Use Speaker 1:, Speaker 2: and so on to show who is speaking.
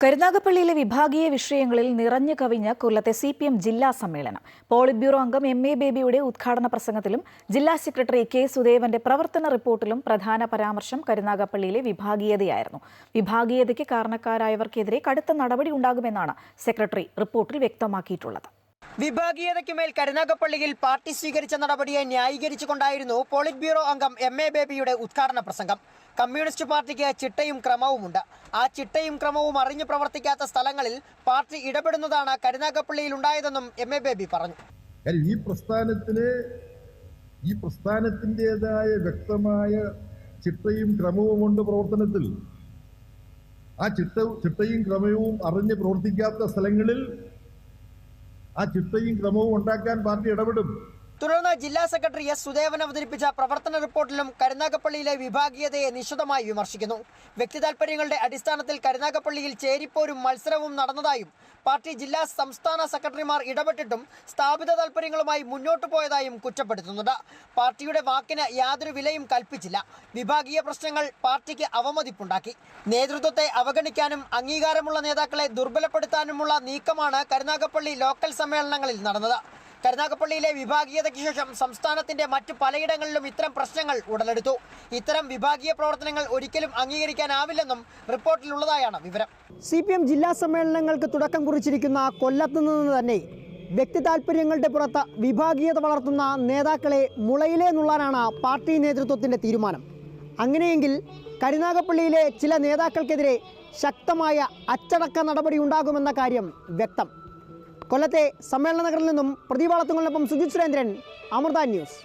Speaker 1: കരുനാഗപ്പള്ളിയിലെ വിഭാഗീയ വിഷയങ്ങളിൽ നിറഞ്ഞു കവിഞ്ഞ കൊല്ലത്തെ സി പി എം ജില്ലാ സമ്മേളനം. പോളിറ്റ് ബ്യൂറോ അംഗം എം എ ബേബിയുടെ ഉദ്ഘാടന പ്രസംഗത്തിലും ജില്ലാ സെക്രട്ടറി കെ സുദേവന്റെ പ്രവർത്തന റിപ്പോർട്ടിലും പ്രധാന പരാമർശം കരുനാഗപ്പള്ളിയിലെ വിഭാഗീയതയായിരുന്നു. വിഭാഗീയതയ്ക്ക് കാരണക്കാരായവർക്കെതിരെ കടുത്ത നടപടി ഉണ്ടാകുമെന്നാണ് സെക്രട്ടറി റിപ്പോർട്ടിൽ വ്യക്തമാക്കിയിട്ടുള്ളത്.
Speaker 2: വിഭാഗീയതയ്ക്കുമേൽ കരുനാഗപ്പള്ളിയിൽ പാർട്ടി സ്വീകരിച്ച നടപടിയെ ന്യായീകരിച്ചുകൊണ്ടായിരുന്നു പോളിറ്റ് ബ്യൂറോ അംഗം എം എ ബേബിയുടെ ഉദ്ഘാടന പ്രസംഗം. കമ്മ്യൂണിസ്റ്റ് പാർട്ടിക്ക് ചിട്ടയും ക്രമവുമുണ്ട്. ആ ചിട്ടയും ക്രമവും അറിഞ്ഞു പ്രവർത്തിക്കാത്ത സ്ഥലങ്ങളിൽ പാർട്ടി ഇടപെടുന്നതാണ് കരുനാഗപ്പള്ളിയിൽ ഉണ്ടായതെന്നും എം എ ബേബി പറഞ്ഞു.
Speaker 3: ഈ പ്രസ്ഥാനത്തിന് ഈ പ്രസ്ഥാനത്തിന്റെതായ വ്യക്തമായ ചിട്ടയും ക്രമവും ക്രമവുമുണ്ട് പ്രവർത്തനത്തിൽ. ആ ചിട്ട ചിട്ടയും ക്രമവും അറിഞ്ഞ് പ്രവർത്തിക്കാത്ത സ്ഥലങ്ങളിൽ ആ ചിട്ടയും ക്രമവും ഉണ്ടാക്കാൻ പാർട്ടി ഇടപെടും.
Speaker 2: തുടർന്ന് ജില്ലാ സെക്രട്ടറി എസ് സുദേവൻ അവതരിപ്പിച്ച പ്രവർത്തന റിപ്പോർട്ടിലും കരുനാഗപ്പള്ളിയിലെ വിഭാഗീയതയെ നിശിതമായി വിമർശിക്കുന്നു. വ്യക്തി താൽപര്യങ്ങളുടെ അടിസ്ഥാനത്തിൽ കരുനാഗപ്പള്ളിയിൽ ചേരിപ്പോരും മത്സരവും നടന്നതായും പാർട്ടി ജില്ലാ സംസ്ഥാന സെക്രട്ടറിമാർ ഇടപെട്ടിട്ടും സ്ഥാപിത താല്പര്യങ്ങളുമായി മുന്നോട്ടു പോയതായും കുറ്റപ്പെടുത്തുന്നുണ്ട്. പാർട്ടിയുടെ വാക്കിന് യാതൊരു വിലയും കൽപ്പിച്ചില്ല. വിഭാഗീയ പ്രശ്നങ്ങൾ പാർട്ടിക്ക് അവമതിപ്പുണ്ടാക്കി. നേതൃത്വത്തെ അവഗണിക്കാനും അംഗീകാരമുള്ള നേതാക്കളെ ദുർബലപ്പെടുത്താനുമുള്ള നീക്കമാണ് കരുനാഗപ്പള്ളി ലോക്കൽ സമ്മേളനങ്ങളിൽ നടന്നത്. കരുനാഗപ്പള്ളിയിലെ വിഭാഗീയതയ്ക്ക് ശേഷം സംസ്ഥാനത്തിന്റെ മറ്റു പലയിടങ്ങളിലും ഇത്തരം പ്രശ്നങ്ങൾ ഉടലെടുത്തു. ഇത്തരം വിഭാഗീയ പ്രവർത്തനങ്ങൾ ഒരിക്കലും അംഗീകരിക്കാനാവില്ലെന്നും റിപ്പോർട്ടിലുള്ളതായാണ് വിവരം.
Speaker 4: സി പി എം ജില്ലാ സമ്മേളനങ്ങൾക്ക് തുടക്കം കുറിച്ചിരിക്കുന്ന കൊല്ലത്തു നിന്ന് തന്നെ വ്യക്തി താല്പര്യങ്ങളുടെ പുറത്ത് വിഭാഗീയത വളർത്തുന്ന നേതാക്കളെ മുളയിലേ നുള്ളാനാണ് പാർട്ടി നേതൃത്വത്തിന്റെ തീരുമാനം. അങ്ങനെയെങ്കിൽ കരുനാഗപ്പള്ളിയിലെ ചില നേതാക്കൾക്കെതിരെ ശക്തമായ അച്ചടക്ക നടപടി ഉണ്ടാകുമെന്ന കാര്യം വ്യക്തം. കൊല്ലത്തെ സമ്മേളന നഗറിൽ നിന്നും പ്രതിപാളത്തുങ്ങളിനൊപ്പം സുജിത് സുരേന്ദ്രൻ അമൃത ന്യൂസ്.